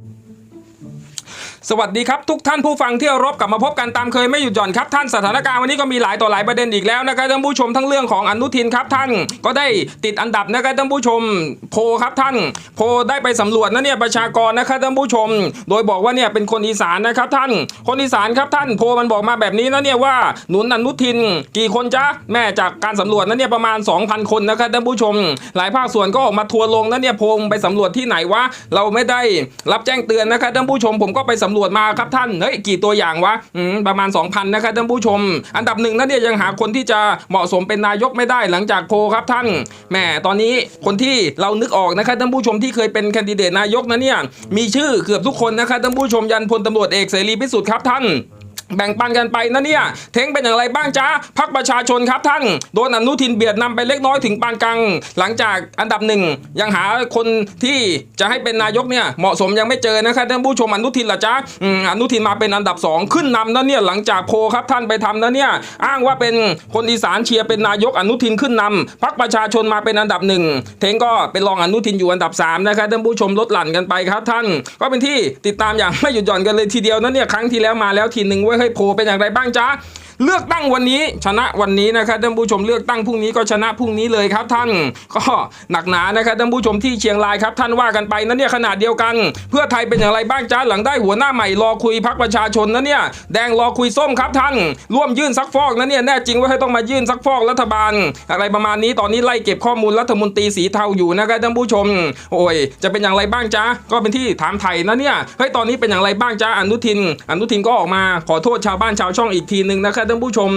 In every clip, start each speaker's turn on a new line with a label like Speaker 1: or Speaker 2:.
Speaker 1: Mm-hmm. สวัสดีครับทุกท่านผู้ฟังที่เคารบกลับมาพบกันตามเคยไม่หยุดหย่อนครับท่านสถานการณ์วันนี้ก็มีหลายต่อหลายประเด็นอีกแล้วนะครับท่านผู้ชมทั้งเรื่องของอนุทินครับท่านก็ได้ติดอันดับนะครับท่านผู้ชมโพครับท่าน โพได้ไปสำรวจนะเนี่ยประชากรนะครับท่านผู้ชม โดยบอกว่าเนี่ยเป็นคนอีสานนะครับท่าน คนอีสานครับท่านโพมันบอกมาแบบนี้นะเนี่ยว่าหนุนอนุทิน กี่คนจ๊ะแม่จากการสำรวจนะเนี่ยประมาณ 2,000 คนนะครับท่านผู้ชม หลายภาคส่วนก็ออกมาทัวร์ลงนะเนี่ยโพไปสำรวจที่ไหนวะเราไม่ได้รับแจ้งเตือนนะครับท่านผู้ชมผมก็ไปสำรวจมาครับท่านเฮ้ยกี่ตัวอย่างวะอืมประมาณ 2,000นะครับท่านผู้ชม อันดับหนึ่งนะเนี่ยยังหาคนที่จะเหมาะสมเป็นนายกไม่ได้หลังจากโพครับท่านแหมตอนนี้คนที่เรานึกออกนะครับท่านผู้ชมที่เคยเป็นแคนดิเดตนายกนะเนี่ยมีชื่อเกือบทุกคนนะครับท่านผู้ชมยันพลตำรวจเอกเสรีพิสุทธิ์ครับท่าน แบ่งปันกันไปนะเนี่ย เท้งเป็นอย่างไรบ้างจ๊ะพักประชาชนครับท่าน โดนอนุทินเบียดนำไปเล็กน้อยถึงปานกลาง หลังจากอันดับหนึ่งยังหาคนที่จะให้เป็นนายกเนี่ยเหมาะสมยังไม่เจอนะครับท่านผู้ชมอนุทินล่ะจ๊ะอืมอนุทินมาเป็นอันดับสองขึ้นนำนะเนี่ยหลังจากโพครับท่านไปทำนะเนี่ยอ้างว่าเป็นคนอีสานเชียร์เป็นนายกอนุทินขึ้นนำพักประชาชนมาเป็นอันดับหนึ่งเท้งก็เป็นรองอนุทินอยู่อันดับสามนะครับท่านผู้ชมลดหลั่นกันไปครับท่าน ก็เป็นที่ติดตามอย่างไม่หยุดหย่อนกันเลยทีเดียวนะเนี่ยครั้งที่แล้วมาแล้วทีหนึ่งไว้ยเฮ้ยโพลเป็นอย่างไรบ้างจ๊ะ เลือกตั้งวันนี้ชนะวันนี้นะครับท่านผู้ชมเลือกตั้งพรุ่งนี้ก็ชนะพรุ่งนี้เลยครับท่านก็หนักหนานะครับท่านผู้ชมที่เชียงรายครับท่านว่ากันไปนะเนี่ยขนาดเดียวกัน เพื่อไทยเป็นอย่างไรบ้างจ้าหลังได้หัวหน้าใหม่รอคุยพักประชาชนนะเนี่ยแดงรอคุยส้มครับท่าน ร่วมยื่นซักฟอกนะเนี่ยแน่จริงว่าให้ต้องมายื่นซักฟอกรัฐบาล อะไรประมาณนี้ตอนนี้ไล่เก็บข้อมูลรัฐมนตรีสีเทาอยู่นะครับท่านผู้ชม โอ้ยจะเป็นอย่างไรบ้างจ้าก็เป็นที่ถามไทยนะเนี่ยเฮ้ยตอนนี้เป็นอย่างไรบ้างจ้าอนุทิน อนุทินก็ออกมาขอโทษชาวบ้านชาวช่องอีกทีหนึ่งนะครับท่านผู้ชม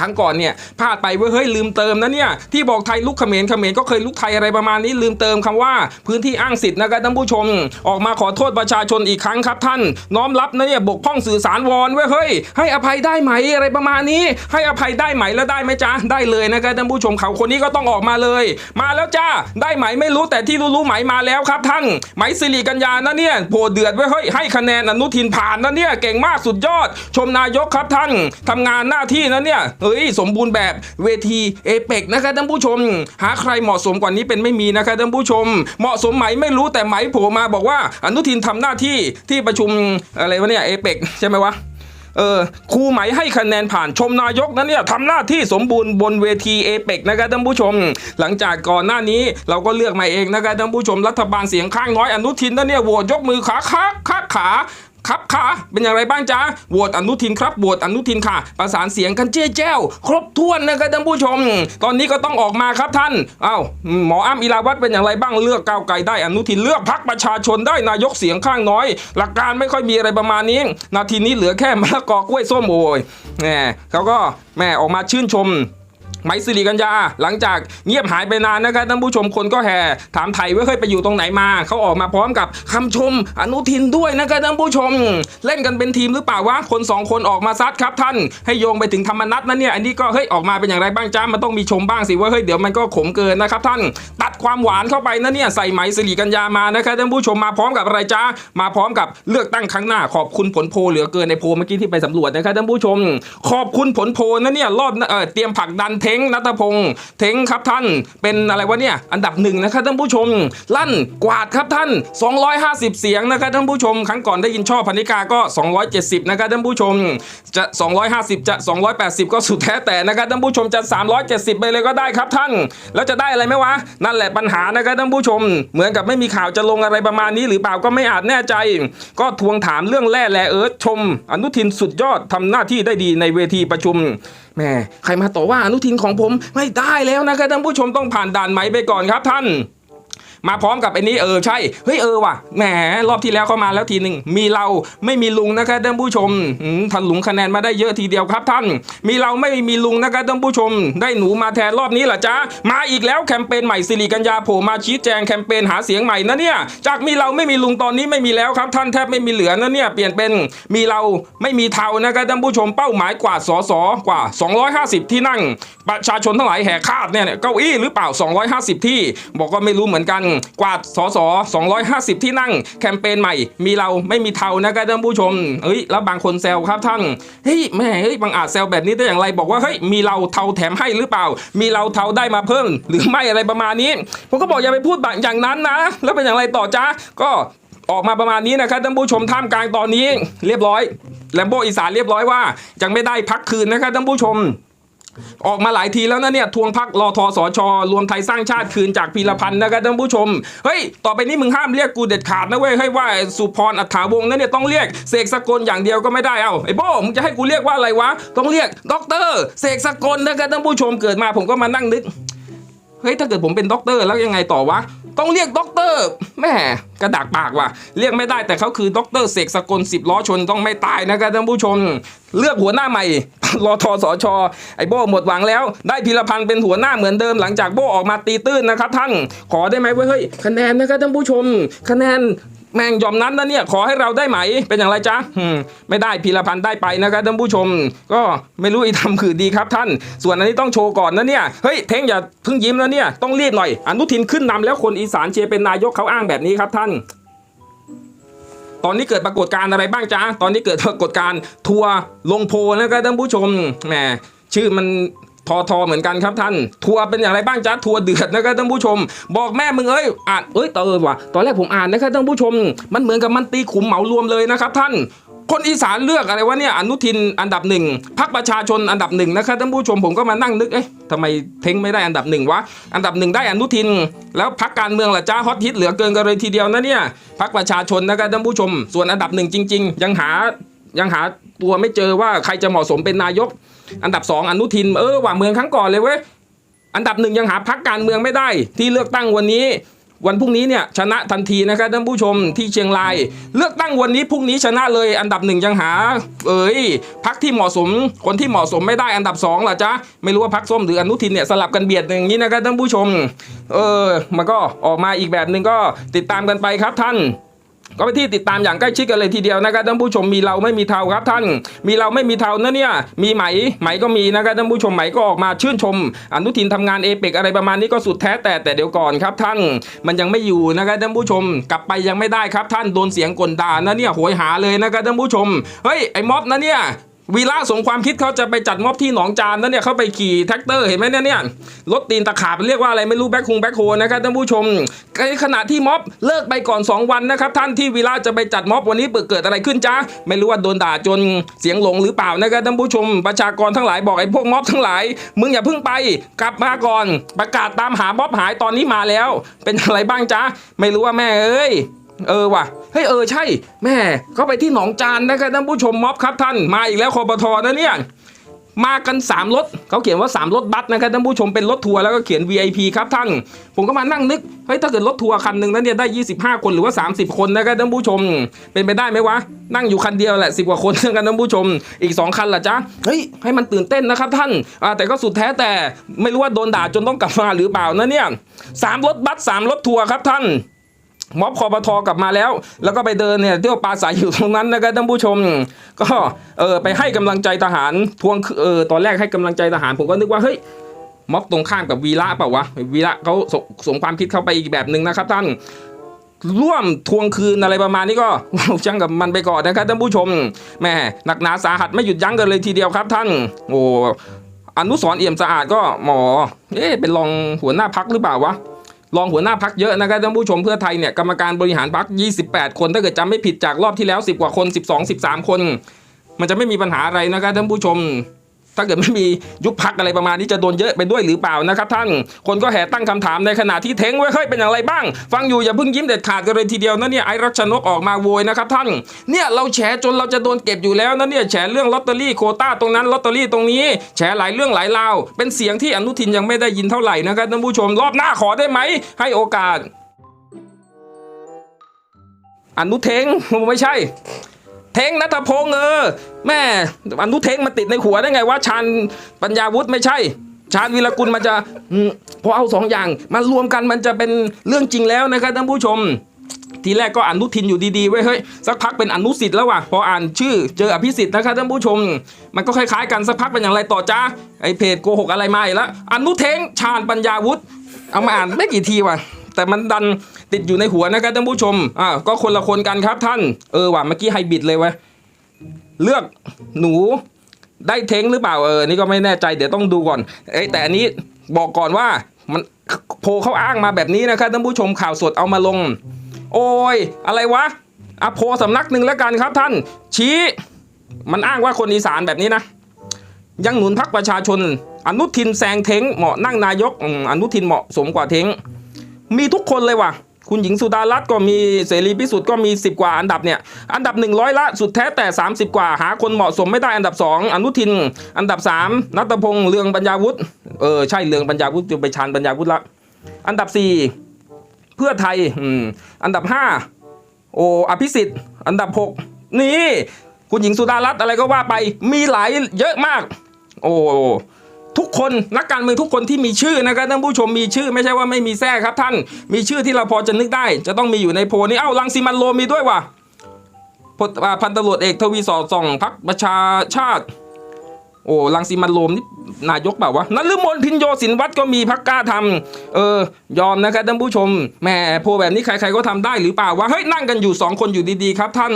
Speaker 1: ครั้งก่อนเนี่ยพลาดไปว้ยเฮ้ยลืมเติมนะเนี่ยที่บอกไทยลุกเขมรเขมรก็เคยลุกไทยอะไรประมาณนี้ลืมเติมคำว่าพื้นที่อ้างสิทธิ์นะครับท่านผู้ชม ออกมาขอโทษประชาชนอีกครั้งครับท่าน น้อมรับนะเนี่ยบกพร่องสื่อสารวอนว้ยเฮ้ยให้อภัยได้ไหมอะไรประมาณนี้ ให้อภัยได้ไหมแล้วได้ไหมจ๊ะได้เลยนะครับท่านผู้ชมเขาคนนี้ก็ต้องออกมาเลย มาแล้วจ้าได้ไหมไม่รู้แต่ที่รู้ๆไหมมาแล้วครับท่านไหมสิริกัญญานะเนี่ยโผเดือดไว้เฮ้ยให้คะแนนอนุทินผ่านนะเนี่ยเก่งมากสุดยอด ชมนายกครับท่านทำงานหน้าที่นะเนี่ยเฮ้ยสมบูรณ์แบบเวทีเอเปกนะครับท่านผู้ชม หาใครเหมาะสมกว่านี้เป็นไม่มีนะครับท่านผู้ชม เหมาะสมไหมไม่รู้แต่ไหมโผล่มาบอกว่า อนุทินทำหน้าที่ที่ประชุมอะไรวะเนี่ยเอเปกใช่ไหมวะเออครูไหมให้คะแนนผ่านชมนายกนั้นเนี่ยทำหน้าที่สมบูรณ์บนเวทีเอเปกนะครับท่านผู้ชม หลังจากก่อนหน้านี้เราก็เลือกมาเองนะครับท่านผู้ชมรัฐบาลเสียงข้างน้อยอนุทินนั้นเนี่ยโหวตยกมือขาขาขาขา ครับค่ะ เป็นอย่างไรบ้างจ๊ะโหวตอนุทินครับโหวตอนุทินค่ะ ประสานเสียงกันเจ้แจ้ว ครบถ้วนนะครับท่านผู้ชม ตอนนี้ก็ต้องออกมาครับท่านอ้าวหมออ้ำอิราวัตรเป็นอย่างไรบ้างเลือกก้าวไกลได้อนุทินเลือกพักประชาชนได้นายกเสียงข้างน้อย หลักการไม่ค่อยมีอะไรประมาณนี้ นาทีนี้เหลือแค่มะละกอกล้วยส้มโอยแหมเขาก็แม่ออกมาชื่นชม ไหมสิริกัญญา หลังจากเงียบหายไปนานนะครับท่านผู้ชมคนก็แห่ถามไทยว่าเคยไปอยู่ตรงไหนมา เขาออกมาพร้อมกับคำชมอนุทินด้วยนะครับท่านผู้ชม เล่นกันเป็นทีมหรือเปล่าวะคนสองคนออกมาซัดครับท่าน ให้โยงไปถึงธรรมนัตนะเนี่ยอันนี้ก็เฮ้ยออกมาเป็นอย่างไรบ้างจ้ามันต้องมีชมบ้างสิว่าเฮ้ยเดี๋ยวมันก็ขมเกินนะครับท่าน ตัดความหวานเข้าไปนะเนี่ยใส่ไหมสิริกัญญามานะครับท่านผู้ชมมาพร้อมกับอะไรจ้ามาพร้อมกับเลือกตั้งครั้งหน้าขอบคุณผลโพเหลือเกินในโพเมื่อกี้ที่ไปสำรวจนะครับท่านผู้ชม ขอบคุณผลโพนะเนี่ยรอบเออเตรียมผักดันเทงนัทพงศ์เท้งครับท่าน เป็นอะไรวะเนี่ยอันดับหนึ่งนะครับท่านผู้ชม ลั่นกวาดครับท่าน 250 เสียงนะครับท่านผู้ชม ครั้งก่อนได้ยินชอบพันิกาก็ 270 นะครับท่านผู้ชม จะ 250 จะ 280 ก็สุดแท้แต่นะครับท่านผู้ชมจะ 370 ไปเลยก็ได้ครับท่าน แล้วจะได้อะไรไหมวะ นั่นแหละปัญหานะครับท่านผู้ชม เหมือนกับไม่มีข่าวจะลงอะไรประมาณนี้หรือเปล่าก็ไม่อาจแน่ใจ ก็ทวงถามเรื่องแร่แลเอิร์ธชม อนุทินสุดยอดทำหน้าที่ได้ดีในเวทีประชุมแม่ใครมาต่อว่าอนุทินของผมไม่ได้แล้วนะครับท่านผู้ชมต้องผ่านด่านไหมไปก่อนครับท่าน มาพร้อมกับไอ้นี้เออใช่เฮ้ยเออว่ะแหมรอบที่แล้วเข้ามาแล้วทีหนึ่งมีเราไม่มีลุงนะครับท่านผู้ชมท่านลุงคะแนนมาได้เยอะทีเดียวครับท่าน มีเราไม่มีลุงนะครับท่านผู้ชม ได้หนูมาแทนรอบนี้เหรอจ๊ะมาอีกแล้วแคมเปญใหม่สิริกัญญาโผล่มาชี้แจงแคมเปญหาเสียงใหม่นะเนี่ยจากมีเราไม่มีลุงตอนนี้ไม่มีแล้วครับท่านแทบไม่มีเหลือนะเนี่ยเปลี่ยนเป็นมีเราไม่มีเทานะครับท่านผู้ชมเป้าหมายกว่าสสกว่า 250 ที่นั่ง ประชาชนทั้งหลายแห่คาดเนี่ยเก้าอี้หรือเปล่า 250 ที่ บอกว่าไม่รู้เหมือนกันกวาดสส250 ที่นั่ง แคมเปญใหม่ มีเราไม่มีเทานะครับท่านผู้ชมเฮ้ยแล้วบางคนแซวครับท่านเฮ้ยแม่เฮ้ยบางอาจแซวแบบนี้ได้อย่างไรบอกว่าเฮ้ยมีเราเทาแถมให้หรือเปล่า มีเราเทาได้มาเพิ่มหรือไม่อะไรประมาณนี้ ผมก็บอกอย่าไปพูดแบบอย่างนั้นนะ แล้วเป็นอย่างไรต่อจ้าก็ออกมาประมาณนี้นะครับท่านผู้ชมท่ามกลางตอนนี้ เรียบร้อยแลมโบอีสานเรียบร้อยว่ายังไม่ได้พักคืนนะครับท่านผู้ชม ออกมาหลายทีแล้วนะเนี่ยทวงพักรอทอสอชอรวมไทยสร้างชาติคืนจากพีรพันธ์นะครับท่านผู้ชมเฮ้ยต่อไปนี้มึงห้ามเรียกกูเด็ดขาดนะเว้ยให้ว่าสุพรอัฐาวงศ์นั่นเนี่ยต้องเรียกเสกสกลอย่างเดียวก็ไม่ได้เอ้าไอ้โบ้มึงจะให้กูเรียกว่าอะไรวะต้องเรียกด็อกเตอร์เสกสกลนะครับท่านผู้ชมเกิดมาผมก็มานั่งนึกเฮ้ยถ้าเกิดผมเป็นด็อกเตอร์แล้วยังไงต่อวะ ต้องเรียกด็อกเตอร์แม่กระดากปากว่ะ เรียกไม่ได้แต่เขาคือด็อกเตอร์เสกสกลสิบล้อชนต้องไม่ตายนะครับท่านผู้ชม เลือกหัวหน้าใหม่รอทอสอชอไอ้โบหมดหวังแล้ว ได้พิรพันธ์เป็นหัวหน้าเหมือนเดิมหลังจากโบออกมาตีตื้นนะครับท่านขอได้ไหมเว้ยเฮ้ยคะแนนนะครับท่านผู้ชม คะแนน แม่งยอมนั้นนะเนี่ยขอให้เราได้ไหมเป็นอย่างไรจ๊ะไม่ได้พีรพันธ์ได้ไปนะครับท่านผู้ชม ก็ไม่รู้อีทำคือดีครับท่าน ส่วนอันนี้ต้องโชว์ก่อนนะเนี่ยเฮ้ยเท้งอย่าเพิ่งยิ้มนะเนี่ยต้องรีบหน่อย อนุทินขึ้นนำแล้วคนอีสานเชียร์เป็นนายกเขาอ้างแบบนี้ครับท่านตอนนี้เกิดปรากฏการณ์อะไรบ้างจ๊ะ ตอนนี้เกิดปรากฏการณ์ทัวร์ลงโพนะครับท่านผู้ชม แหม ชื่อมัน ทอทอเหมือนกันครับท่าน ทัวร์เป็นอย่างไรบ้างจ๊ะทัวร์เดือดนะครับท่านผู้ชม บอกแม่มึงเอ้ยอ่านเอ้ยเตอว่ะตอนแรกผมอ่านนะครับท่านผู้ชม มันเหมือนกับมันตีขุมเหมารวมเลยนะครับท่านคนอีสานเลือกอะไรวะเนี่ยอนุทินอันดับหนึ่งพักประชาชนอันดับหนึ่งนะครับท่านผู้ชมผมก็มานั่งนึกเอ๊ะทำไมเพ้งไม่ได้อันดับหนึ่งวะอันดับหนึ่งได้อนุทิน แล้วพักการเมืองล่ะจ้าฮอตฮิตเหลือเกินกันเลยทีเดียวนะเนี่ยพักประชาชนนะครับท่านผู้ชม ส่วนอันดับหนึ่งจริง ๆ ยังหายังหาตัวไม่เจอว่าใครจะเหมาะสมเป็นนายก อันดับสองอนุทินเออว่าเมืองครั้งก่อนเลยเว้ยอันดับหนึ่งยังหาพักการเมืองไม่ได้ ที่เลือกตั้งวันนี้ วันพรุ่งนี้เนี่ยชนะทันทีนะครับท่านผู้ชมที่เชียงราย เลือกตั้งวันนี้พรุ่งนี้ชนะเลย อันดับหนึ่งยังหา เอ้ยพักที่เหมาะสม คนที่เหมาะสมไม่ได้อันดับสองล่ะจ๊ะไม่รู้ว่าพักส้มหรืออนุทินเนี่ยสลับกันเบียดอย่างนี้นะครับท่านผู้ชม เออมันก็ออกมาอีกแบบหนึ่งก็ติดตามกันไปครับท่าน ก็ไปที่ติดตามอย่างใกล้ชิดกันเลยทีเดียวนะครับท่านผู้ชมมีเราไม่มีเทาครับท่าน มีเราไม่มีเทานะเนี่ยมีไหมไหมก็มีนะครับท่านผู้ชมไหมก็ออกมาชื่นชม อนุทินทำงานเอเปกอะไรประมาณนี้ก็สุดแท้แต่แต่เดี๋ยวก่อนครับท่าน มันยังไม่อยู่นะครับท่านผู้ชม กลับไปยังไม่ได้ครับท่านโดนเสียงกลด่านะเนี่ยโหยหาเลยนะครับท่านผู้ชมเฮ้ยไอ้ม็อบนะเนี่ย วีระสงความคิดเขาจะไปจัดม็อบที่หนองจานนั่นเนี่ยเขาไปขี่แท็กเตอร์เห็นไหมเนี่ยเนี่ยรถตีนตะขาบเรียกว่าอะไรไม่รู้แบ็คคุงแบ็คโฮนะครับท่านผู้ชมในขณะที่ม็อบเลิกไปก่อน 2 วันนะครับท่านที่วีระจะไปจัดม็อบวันนี้เกิดอะไรขึ้นจ้าไม่รู้ว่าโดนด่าจนเสียงหลงหรือเปล่านะครับท่านผู้ชมประชากรทั้งหลายบอกไอ้พวกม็อบทั้งหลายมึงอย่าเพิ่งไปกลับมาก่อน ประกาศตามหาม็อบหายตอนนี้มาแล้ว เป็นอะไรบ้างจ้าไม่รู้ว่าแม่เอ้ย เออว่ะเฮ้ยเออใช่แม่เขาไปที่หนองจานนะครับท่านผู้ชมม็อบครับท่านมาอีกแล้วคอปทนะเนี่ยมากัน 3 รถเขาเขียนว่า 3 รถบัสนะครับท่านผู้ชมเป็นรถทัวร์แล้วก็เขียน VIP ครับท่าน ผมก็มานั่งนึกเฮ้ยถ้าเกิดรถทัวร์คันหนึ่งนั้นเนี่ยได้ 25 คนหรือว่า 30 คนนะครับท่านผู้ชม เป็นไปได้ไหมวะ นั่งอยู่คันเดียวแหละ 10 กว่าคนนะครับท่านผู้ชม อีก 2 คันล่ะจ๊ะเฮ้ยให้มันตื่นเต้นนะครับท่านอ่าแต่ก็สุดแท้แต่ไม่รู้ว่าโดนด่าจนต้องกลับมาหรือเปล่านะเนี่ยสามรถบัสสามรถทัวร์ครับท่าน ม็อบคอปทอกลับมาแล้ว แล้วก็ไปเดินเนี่ยเที่ยวปลาสายอยู่ตรงนั้นนะครับท่านผู้ชม ก็เออไปให้กำลังใจทหารทวงเออตอนแรกให้กำลังใจทหารผมก็นึกว่าเฮ้ยม็อบตรงข้ามกับวีระเปล่าวะวีระเขาสส่งความคิดเข้าไปอีกแบบหนึ่งนะครับท่านร่วมทวงคืนอะไรประมาณนี้ก็ช่างกับมันไปก่อนนะครับท่านผู้ชมแม่หนักหนาสาหัสไม่หยุดยั้งกันเลยทีเดียวครับท่าน โอ้อนุสรเอี่ยมสะอาดก็หมอเอ๊ะเป็นรองหัวหน้าพักหรือเปล่าวะ รองหัวหน้าพักเยอะนะครับท่านผู้ชมเพื่อไทยเนี่ยกรรมการบริหารพัก 28 คนถ้าเกิดจำไม่ผิดจากรอบที่แล้ว 10 กว่าคน 12 13 คน มันจะไม่มีปัญหาอะไรนะครับท่านผู้ชม ถ้าเกิดไม่มียุบพักอะไรประมาณนี้จะโดนเยอะไปด้วยหรือเปล่านะครับท่าน คนก็แห่ตั้งคำถามในขณะที่เท้งไว้เฮ้ยเป็นอย่างไรบ้าง ฟังอยู่อย่าเพิ่งยิ้มเด็ดขาดกันเลยทีเดียวนะเนี่ยไอรัชนกออกมาโวยนะครับท่าน เนี่ยเราแฉจนเราจะโดนเก็บอยู่แล้วนะเนี่ยแฉเรื่องลอตเตอรี่โคต้าตรงนั้นลอตเตอรี่ตรงนี้แฉหลายเรื่องหลายราว เป็นเสียงที่อนุทินยังไม่ได้ยินเท่าไหร่นะครับท่านผู้ชมรอบหน้าขอได้ไหมให้โอกาสอนุเทงไม่ใช่ เทงนัทพงษ์เออแม่อนุเทงมันติดในหัวได้ไงว่าชาญปัญญาวุฒิไม่ใช่ ชาญวีรกุลมันจะอพอเอาสองอย่างมารวมกันมันจะเป็นเรื่องจริงแล้วนะครับท่านผู้ชม ทีแรกก็อนุทินอยู่ดีๆไว้เฮ้ยสักพักเป็นอนุสิทธิ์แล้วว่ะพออ่านชื่อเจออภิสิทธิ์นะครับท่านผู้ชม มันก็คล้ายๆกันสักพักเป็นอย่างไรต่อจ้าไอเพจโกหกอะไรมาอีกแล้วอนุเทงชาญปัญญาวุฒิเอามาอ่านไม่กี่ทีว่ะ แต่มันดันติดอยู่ในหัวนะครับท่านผู้ชมอ่าก็คนละคนกันครับท่าน เออว่ะเมื่อกี้ไฮบิดเลยว้ยเลือกหนูได้เทงหรือเปล่าเออนี่ก็ไม่แน่ใจเดี๋ยวต้องดูก่อนเอ้แต่อันนี้บอกก่อนว่ามันโพเขาอ้างมาแบบนี้นะครับท่านผู้ชมข่าวสดเอามาลง โอ้ย อะไรวะอะโพสำนักหนึ่งแล้วกันครับท่าน ชี้มันอ้างว่าคนอีสานแบบนี้นะ ยังหนุนพักประชาชน อนุทินแซงเทงเหมาะนั่งนายกอนุทินเหมาะสมกว่าเทง มีทุกคนเลยว่ะ คุณหญิงสุดารัตน์ก็มีเสรีพิสุทธิ์ก็มี 10 กว่าอันดับเนี่ย อันดับ 100 ละสุดแท้แต่ 30 กว่า หาคนเหมาะสมไม่ได้อันดับ 2 อนุทิน อันดับ 3 นัตพงษ์เลืองปัญญาวุฒิเออใช่เลืองปัญญาวุฒิจะไปชานปัญญาวุฒิละ อันดับ 4 เพื่อไทยอืมอันดับ 5 โออภิสิทธิ์ อันดับ 6 นี่ คุณหญิงสุดารัตน์อะไรก็ว่าไปมีหลายเยอะมาก โอ้ ทุกคนนักการเมืองทุกคนที่มีชื่อนะครับท่านผู้ชมมีชื่อไม่ใช่ว่าไม่มีแท้ครับท่าน มีชื่อที่เราพอจะนึกได้ จะต้องมีอยู่ในโพนี้เอ้าลังสิมันโรมีด้วยว่ะพันตำรวจเอกทวีสอดส่องพักประชาชาติ โอ้ลังสิมันโรมนี่นายกเปล่าวะนฤมลพินโยสินวัตรก็มีพักกล้าทำเออยอมนะครับท่านผู้ชมแหมโพแบบนี้ใครๆก็ทำได้หรือเปล่าวะเฮ้ยนั่งกันอยู่สองคนอยู่ดีๆครับท่าน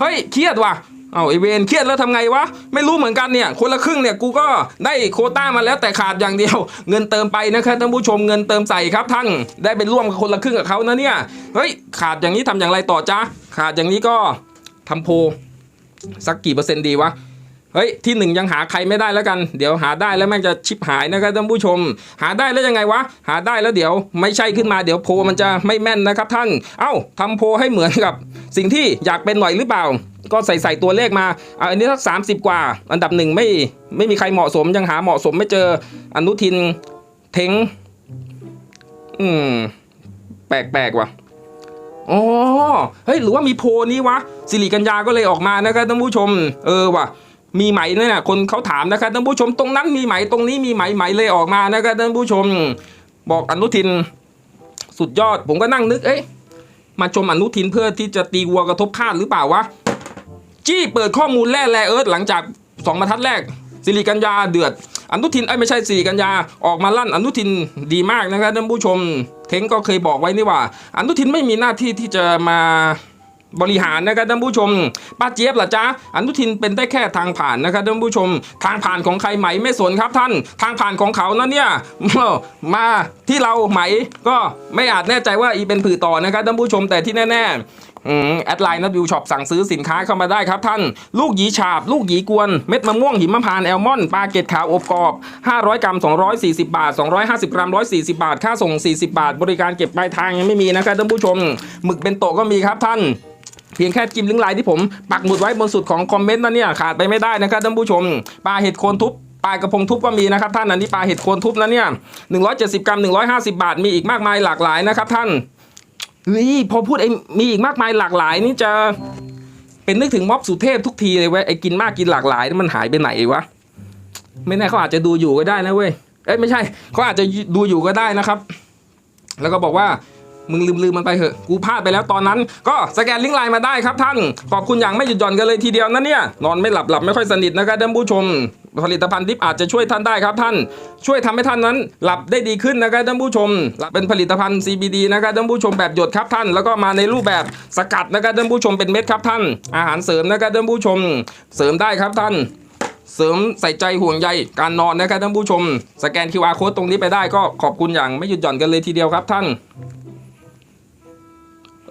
Speaker 1: เฮ้ยเครียดว่ะ เอาไอเวนเครียดแล้วทำไงวะ ไม่รู้เหมือนกันเนี่ย คนละครึ่งเนี่ย กูก็ได้โคต้ามาแล้วแต่ขาดอย่างเดียว เงินเติมไปนะครับท่านผู้ชมเงินเติมใส่ครับท่านได้ไปร่วมกับคนละครึ่งกับเขานะเนี่ยเฮ้ยขาดอย่างนี้ทำอย่างไรต่อจ๊ะขาดอย่างนี้ก็ทำโพสักกี่เปอร์เซ็นต์ดีวะเฮ้ยที่หนึ่งยังหาใครไม่ได้แล้วกัน เดี๋ยวหาได้แล้วแม่งจะชิบหายนะครับท่านผู้ชม หาได้แล้วยังไงวะ หาได้แล้วเดี๋ยวไม่ใช่ขึ้นมาเดี๋ยวโพมันจะไม่แม่นนะครับท่าน เอ้าทำโพให้เหมือนกับ สิ่งที่อยากเป็นหน่อยหรือเปล่า ก็ใส่ใส่ตัวเลขมาอะอันนี้สักสามสิบกว่า อันดับหนึ่งไม่ไม่มีใครเหมาะสมยังหาเหมาะสมไม่เจออนุทินเทงอืม แปลกๆว่ะอ๋อเฮ้ยหรือว่ามีโพนี้วะสิริกัญญาก็เลยออกมานะครับท่านผู้ชม เออว่ะมีไหมเนี่ยนะคนเขาถามนะครับท่านผู้ชมตรงนั้นมีไหมตรงนี้มีไหมไหมเลยออกมานะครับท่านผู้ชม บอกอนุทิน สุดยอดผมก็นั่งนึกเอ้ยมาชมอนุทินเพื่อที่จะตีวัวกระทบคาดหรือเปล่าวะ จี้เปิดข้อมูลแร่แร่เอิร์ธหลังจากสองบรรทัดแรกสิริกัญญาเดือดอนุทินไอ้ไม่ใช่สิริกัญญาออกมาลั่นอนุทินดีมากนะครับท่านผู้ชม เทงก็เคยบอกไว้นี่ว่า อนุทินไม่มีหน้าที่ที่จะมาบริหารนะครับท่านผู้ชมป้าเจี๊ยบล่ะจ๊ะอนุทินเป็นได้แค่ทางผ่านนะครับท่านผู้ชม ทางผ่านของใครไหมไม่สนครับท่าน ทางผ่านของเขานะเนี่ยมาที่เราไหมก็ไม่อาจแน่ใจว่าอีเป็นผือต่อนะครับท่านผู้ชมแต่ที่แน่ ๆ แอดไลน์นัดวิวช็อปสั่งซื้อสินค้าเข้ามาได้ครับท่าน ลูกหยีฉาบ ลูกหยีกวน เม็ดมะม่วงหิมพานต์แอลมอนปลาเกตขาวอบกรอบ 500 กรัม 240 บาท 250 กรัม 140 บาท ค่าส่ง 40 บาท บริการเก็บปลายทางยังไม่มีนะครับท่านผู้ชม หมึกเป็นโตก็มีครับท่านเพียงแค่จิ้มลิงก์ไลน์ที่ผมปักหมุดไว้บนสุดของคอมเมนต์นั่นเนี่ยขาดไปไม่ได้นะครับท่านผู้ชมปลาเห็ดโคนทุบปลากระพงทุบก็มีนะครับท่านอันนี้ปลาเห็ดโคนทุบนะเนี่ย170 กรัม 150 บาทมีอีกมากมายหลากหลายนะครับท่าน เฮ้ยพอพูดไอ้มีอีกมากมายหลากหลายนี่จะเป็นนึกถึงม็อบสุเทพทุกทีเลยเว้ยไอ้กินมากกินหลากหลายนี่มันหายไปไหนวะไม่แน่เขาอาจจะดูอยู่ก็ได้นะเว้ยเอ้ยไม่ใช่เขาอาจจะดูอยู่ก็ได้นะครับ แล้วก็บอกว่า มึงลืมลืมมันไปเถอะ กูพลาดไปแล้วตอนนั้น ก็สแกนลิงก์ไลน์มาได้ครับท่าน ขอบคุณอย่างไม่หยุดหย่อนกันเลยทีเดียวนะเนี่ย นอนไม่หลับหลับไม่ค่อยสนิทนะครับท่านผู้ชม ผลิตภัณฑ์ดิฟอาจจะช่วยท่านได้ครับท่าน ช่วยทำให้ท่านนั้น หลับได้ดีขึ้นนะครับท่านผู้ชม เป็นผลิตภัณฑ์ CBD นะครับท่านผู้ชมแบบหยดครับท่าน แล้วก็มาในรูปแบบสกัดนะครับท่านผู้ชมเป็นเม็ดครับท่าน อาหารเสริมนะครับท่านผู้ชม เสริมได้ครับท่านเสริมใส่ใจห่วงใยการนอนนะครับท่านผู้ชม สแกน QR code ตรงนี้ไปได้ก็ขอบคุณอย่างไม่หยุดหย่อนกันเลยทีเดียวครับท่าน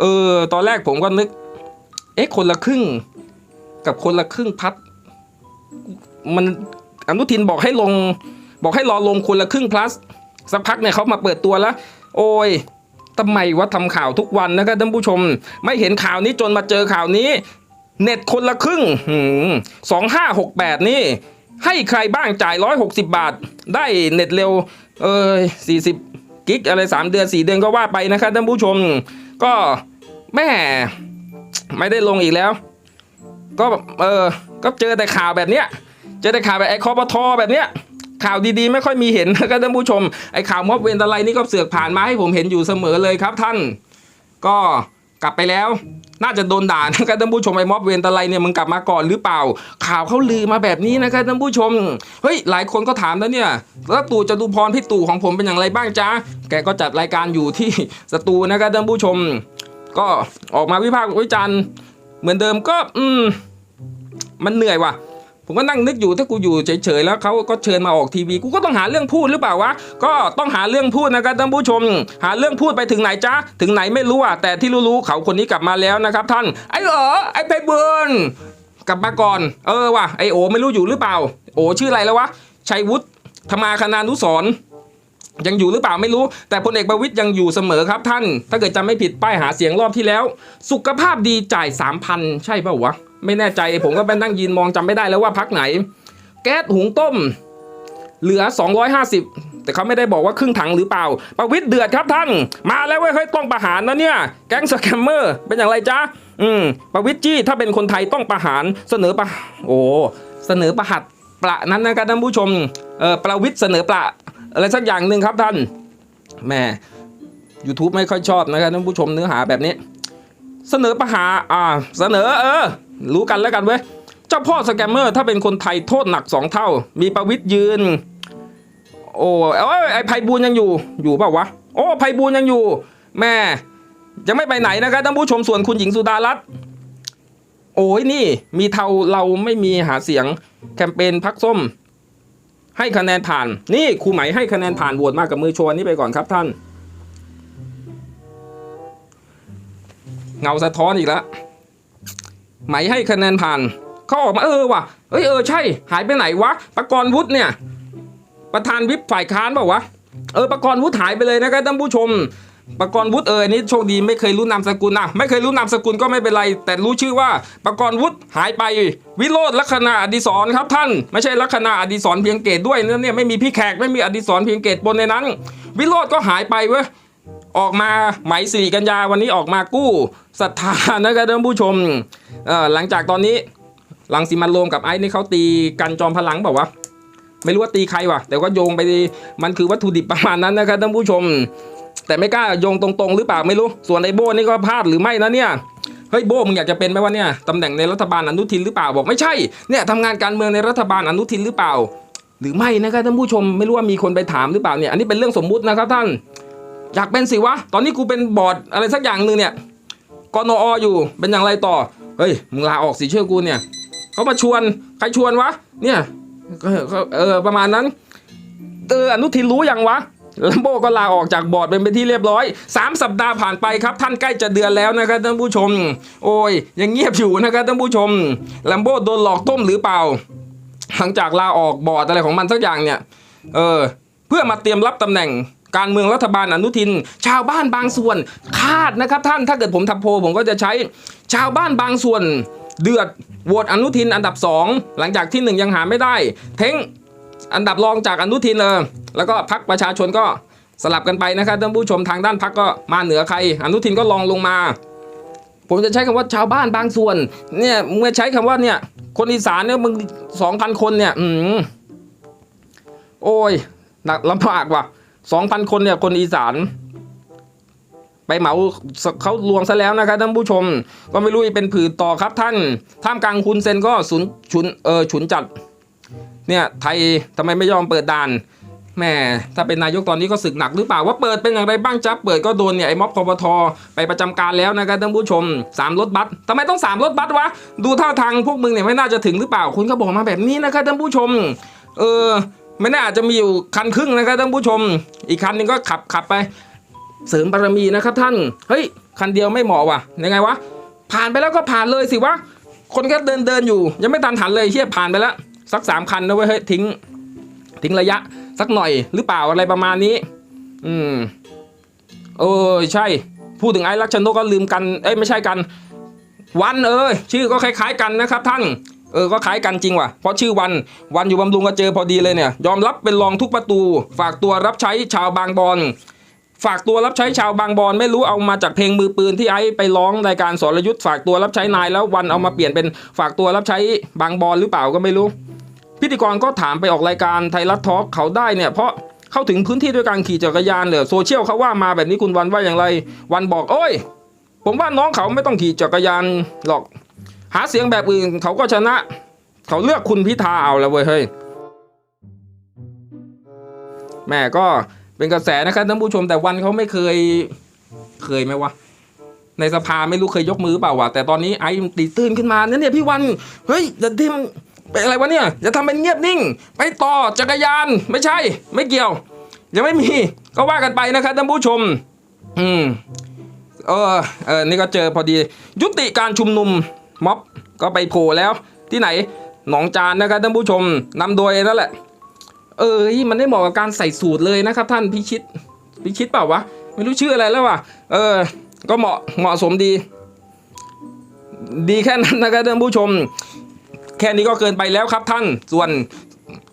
Speaker 1: เออ ตอนแรกผมก็นึก เอ๊ะคนละครึ่ง กับคนละครึ่งพัด มันอนุทินบอกให้ลง บอกให้รอลงคนละครึ่ง plus สักพักเนี่ยเขามาเปิดตัวแล้ว โอ้ยทำไมวะทำข่าวทุกวันนะครับท่านผู้ชม ไม่เห็นข่าวนี้จนมาเจอข่าวนี้ เน็ตคนละครึ่งสองห้าหกแปดนี่ ให้ใครบ้างจ่ายร้อยหกสิบาท ได้เน็ตเร็ว เออสี่สิบกิกอะไรสามเดือนสี่เดือนก็ว่าไปนะครับท่านผู้ชม ก็ แม่ไม่ได้ลงอีกแล้ว ก็เออก็เจอแต่ข่าวแบบเนี้ยเจอแต่ข่าวแบบไอ้คอปทอแบบเนี้ยข่าวดีๆ ไม่ค่อยมีเห็นนะครับท่านผู้ชมไอ้ข่าวม็อบเวนตะไลนี่ก็เสือกผ่านมาให้ผมเห็นอยู่เสมอเลยครับท่าน ก็กลับไปแล้ว น่าจะโดนด่านะครับท่านผู้ชมไอ้ม็อบเวนตะไลเนี่ยมึงกลับมาก่อนหรือเปล่า ข่าวเขาลือมาแบบนี้นะครับท่านผู้ชมเฮ้ยหลายคนก็ถามแล้วเนี่ยแล้วตู่จตุพรพี่ตู่ของผมเป็นอย่างไรบ้างจ๊ะแกก็จัดรายการอยู่ที่สตูนะครับท่านผู้ชม ก็ออกมาวิพากษ์วิจารณ์เหมือนเดิมก็อืมมันเหนื่อยว่ะผมก็นั่งนึกอยู่ถ้ากูอยู่เฉยๆแล้วเขาก็เชิญมาออกทีวีกูก็ต้องหาเรื่องพูดหรือเปล่าวะก็ต้องหาเรื่องพูดนะครับท่านผู้ชม หาเรื่องพูดไปถึงไหนจ้าถึงไหนไม่รู้อะแต่ที่รู้ๆเขาคนนี้กลับมาแล้วนะครับ ท่านไอ้เหรอไอ้ไพบิร์นกลับมาก่อน เออว่ะไอโอไม่รู้อยู่หรือเปล่า โอชื่ออะไรแล้ววะชัยวุฒิธรรมาคณานุสร ยังอยู่หรือเปล่าไม่รู้ แต่พลเอกประวิตยยังอยู่เสมอครับท่าน ถ้าเกิดจำไม่ผิดป้ายหาเสียงรอบที่แล้ว สุขภาพดีจ่าย 3,000 ใช่ป่าวะ ไม่แน่ใจผมก็ไปนั่งยืนมองจำไม่ได้แล้วว่าพักไหน แก๊สหุงต้ม เหลือ 250 แต่เขาไม่ได้บอกว่าครึ่งถังหรือเปล่า ประวิตยเดือดครับท่าน มาแล้วเว้ยเฮ้ยต้องประหารนะเนี่ย แก๊งสแกมเมอร์เป็นอย่างไรจ๊ะอืมประวิตยจี้ถ้าเป็นคนไทยต้องประหารเสนอประโอ้เสนอประหัตประนั้นนะครับท่านผู้ชมเออประวิตยเสนอประ อะไรสักอย่างหนึ่งครับท่านแหม่ YouTube ไม่ค่อยชอบนะครับท่านผู้ชมเนื้อหาแบบนี้ เสนอปัญหาอ่าเสนอเออ รู้กันแล้วกันเว้ยเจ้าพ่อสแกมเมอร์ ถ้าเป็นคนไทยโทษหนักสองเท่า มีประวิตยยืน โอ้เอ้ยไอไพบูลยังอยู่อยู่เปล่าวะ โอ้ไพบูลย์ยังอยู่ แม่ยังไม่ไปไหนนะครับท่านผู้ชมส่วนคุณหญิงสุดารัตน์โอ้ยนี่ มีเทาเราไม่มีหาเสียงแคมเปญพักส้ม ให้คะแนนผ่าน นี่ครูไหมให้คะแนนผ่านโหวตมากกับมือชวนนี่ไปก่อนครับท่าน เงาสะท้อนอีกแล้วไหมให้คะแนนผ่านเขาออกมาเออว่ะเอ้ยเออใช่ หายไปไหนวะประกรณ์วุฒิเนี่ย ประธานวิปฝ่ายค้านเปล่าวะเออประกรณ์วุฒิหายไปเลยนะครับท่านผู้ชม ปรกรณ์วุฒิเอออันนี้โชคดีไม่เคยรู้นามสกุลนะไม่เคยรู้นามสกุลก็ไม่เป็นไร แต่รู้ชื่อว่าปรกรณ์วุฒิหายไป วิโรธลัคนาอดิศรครับท่าน ไม่ใช่ลัคนาอดิศรเพียงเกตด้วยนะเนี่ยไม่มีพี่แขกไม่มีอดิศรเพียงเกตบนในนั้น วิโรธก็หายไปเว้ยออกมาไหมสิริกัญญาวันนี้ออกมากู้ศรัทธานะครับท่านผู้ชมเออหลังจากตอนนี้ลังสิมันโรมกับไอ้นี่เขาตีกันจอมพลังเปล่าวะไม่รู้ว่าตีใครวะแต่ว่าโยงไปมันคือวัตถุดิบประมาณนั้นนะครับท่านผู้ชม แต่ไม่กล้าโยงตรงๆ หรือเปล่าไม่รู้ ส่วนไอ้โบ้นี่ก็พลาดหรือไม่นะเนี่ยเฮ้ยโบ้มึงอยากจะเป็นไหมวะเนี่ยตำแหน่งในรัฐบาลอนุทินหรือเปล่าบอกไม่ใช่เนี่ยทำงานการเมืองในรัฐบาลอนุทินหรือเปล่า หรือไม่นะครับท่านผู้ชมไม่รู้ว่ามีคนไปถามหรือเปล่าเนี่ยอันนี้เป็นเรื่องสมมุตินะครับท่าน อยากเป็นสิวะตอนนี้กูเป็นบอร์ดอะไรสักอย่างหนึ่งเนี่ยกนออยู่เป็นอย่างไรต่อเฮ้ยมึงลาออกสิเชื่อกูเนี่ยเขามาชวนใครชวนวะเนี่ยเออเออประมาณนั้นเอออนุทินรู้ยังวะ ลัมโบก็ลาออกจากบอร์ดเป็นไปที่เรียบร้อย 3 สัปดาห์ผ่านไปครับ ท่านใกล้จะเดือนแล้วนะครับท่านผู้ชม โอ้ยยังเงียบอยู่นะครับท่านผู้ชมลัมโบโดนหลอกต้มหรือเปล่า หลังจากลาออกบอร์ดอะไรของมันสักอย่างเนี่ย เออ เพื่อมาเตรียมรับตำแหน่งการเมืองรัฐบาลอนุทิน ชาวบ้านบางส่วนคาดนะครับท่านถ้าเกิดผมทำโพลผมก็จะใช้ ชาวบ้านบางส่วน เดือดโหวตอนุทินอันดับ 2 หลังจากที่หนึ่งยังหาไม่ได้ เท้ง อันดับรองจากอนุทินเออแล้วก็พักประชาชนก็สลับกันไปนะครับท่านผู้ชมทางด้านพักก็มาเหนือใคร อนุทินก็ลองลงมา ผมจะใช้คำว่าชาวบ้านบางส่วน เนี่ยเมื่อใช้คำว่าเนี่ย คนอีสานเนี่ยมึงสองพันคนเนี่ยอืมโอ้ยหนักลำบากว่ะสองพันคนเนี่ยคนอีสาน ไปเหมาเขาลวงซะแล้วนะครับท่านผู้ชม ก็ไม่รู้เป็นผืนต่อครับท่านท่ามกลางคุณเซนก็สุนฉุนเออฉุนจัด เนี่ยไทยทำไมไม่ยอมเปิดด่านแม่ถ้าเป็นนายกตอนนี้ก็ศึกหนักหรือเปล่าว่าเปิดเป็นอย่างไรบ้างจ๊ะเปิดก็โดนเนี่ยไอ้ม็อบคอปทไปประจำการแล้วนะครับท่านผู้ชมสามรถบัสทำไมต้องสามรถบัสวะ ดูท่าทางพวกมึงเนี่ยไม่น่าจะถึงหรือเปล่าคุณก็บอกมาแบบนี้นะครับท่านผู้ชม เออไม่น่าอาจจะมีอยู่คันครึ่งนะครับท่านผู้ชม อีกคันนึงก็ขับขับไป เสริมบารมีนะครับท่านเฮ้ยคันเดียวไม่เหมาะว่ะยังไงวะผ่านไปแล้วก็ผ่านเลยสิวะคนก็เดินเดินอยู่ ยังไม่ทันหันเลยเฮียผ่านไปแล้ว สักสามคันนะเว้ยเฮ้ยทิ้ง ทิ้งระยะสักหน่อยหรือเปล่าอะไรประมาณนี้ อืมเออใช่ พูดถึงไอ้ลักษณกก็ลืมกัน เอ้ยไม่ใช่กัน วันเออชื่อก็คล้ายๆกันนะครับท่านเออ ก็คล้ายกันจริงว่ะ เพราะชื่อวัน วันอยู่บำรุงก็เจอพอดีเลยเนี่ย ยอมรับเป็นรองทุกประตู ฝากตัวรับใช้ชาวบางบอน ฝากตัวรับใช้ชาวบางบอนไม่รู้เอามาจากเพลงมือปืนที่ไอ้ไปร้องรายการสรยุทธ์ฝากตัวรับใช้นายแล้ววันเอามาเปลี่ยนเป็นฝากตัวรับใช้บางบอนหรือเปล่าก็ไม่รู้ พิธีกรก็ถามไปออกรายการไทยรัฐทอล์กเขาได้เนี่ยเพราะเข้าถึงพื้นที่ด้วยการขี่จักรยานเลยโซเชียลเขาว่ามาแบบนี้คุณวันว่าอย่างไร วันบอกโอ้ย ผมว่าน้องเขาไม่ต้องขี่จักรยานหรอก หาเสียงแบบอื่นเขาก็ชนะ เขาเลือกคุณพิธาเอาแล้วเว้ยเฮ้ยแม่ก็เป็นกระแสนะครับท่านผู้ชมแต่วันเขาไม่เคยเคยไหมวะในสภาไม่รู้เคยยกมือเปล่าวะแต่ตอนนี้ไอ้ตีตื่นขึ้นมาเนี่ยพี่วันเฮ้ยแต่ที่มัน เป็นอะไรวะเนี่ยอย่าทำเป็นเงียบนิ่ง ไปต่อจักรยานไม่ใช่ ไม่เกี่ยว ยังไม่มีก็ว่ากันไปนะครับท่านผู้ชม อืมเออเออนี่ก็เจอพอดี ยุติการชุมนุมม็อบก็ไปโผล่แล้ว ที่ไหนหนองจานนะครับท่านผู้ชมนำโดยนั่นแหละ เออมันได้เหมาะกับการใส่สูตรเลยนะครับ ท่านพิชิตพิชิตเปล่าวะไม่รู้ชื่ออะไรแล้วว่ะเออ ก็เหมาะเหมาะสมดี ดีแค่นั้นนะครับท่านผู้ชม แค่นี้ก็เกินไปแล้วครับท่าน ส่วน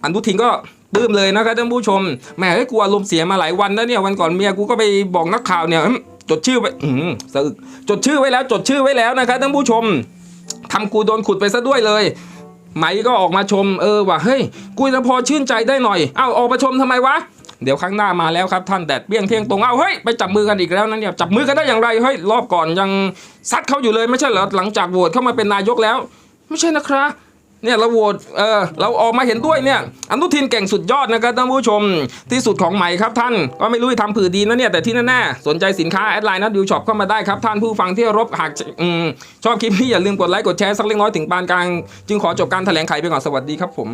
Speaker 1: อนุทินก็ปลื้มเลยนะครับท่านผู้ชมแหมให้กลัวลมณ์เสียมาหลายวันแล้วเนี่ยวันก่อนเมียกูก็ไปบอกนักข่าวเนี่ยจดชื่อไว้อืมสะอึกจดชื่อไว้แล้วจดชื่อไว้แล้วนะครับท่านผู้ชมทำกูโดนขุดไปซะด้วยเลยไหมก็ออกมาชมเออว่าเฮ้ยกูจะพอชื่นใจได้หน่อยเอ้าออกมาชมทำไมวะเดี๋ยวครั้งหน้ามาแล้วครับท่านแดดเบี้ยงเที่ยงตรงเอ้าเฮ้ยไปจับมือกันอีกแล้วนะเนี่ยจับมือกันได้อย่างไรเฮ้ยรอบก่อนยังซัดเขาอยู่เลยไม่ใช่เหรอหลังจากโหวตเข้ามาเป็นนายกแล้ว ไม่ใช่นะครับ เนี่ยเราโหวตเออเราออกมาเห็นด้วยเนี่ยอนุทินเก่งสุดยอดนะครับท่านผู้ชมที่สุดของใหม่ครับท่าน ก็ไม่รู้จะทำผือดีนะเนี่ยแต่ที่แน่ๆสนใจสินค้าแอดไลน์นัดดิวช็อปเข้ามาได้ครับท่านผู้ฟังที่รบหากอชอบคลิปนี้อย่าลืมกดไลค์กดแชร์สักเล็กน้อยถึงปานกลาง จึงขอจบการแถลงไขไปก่อนสวัสดีครับผม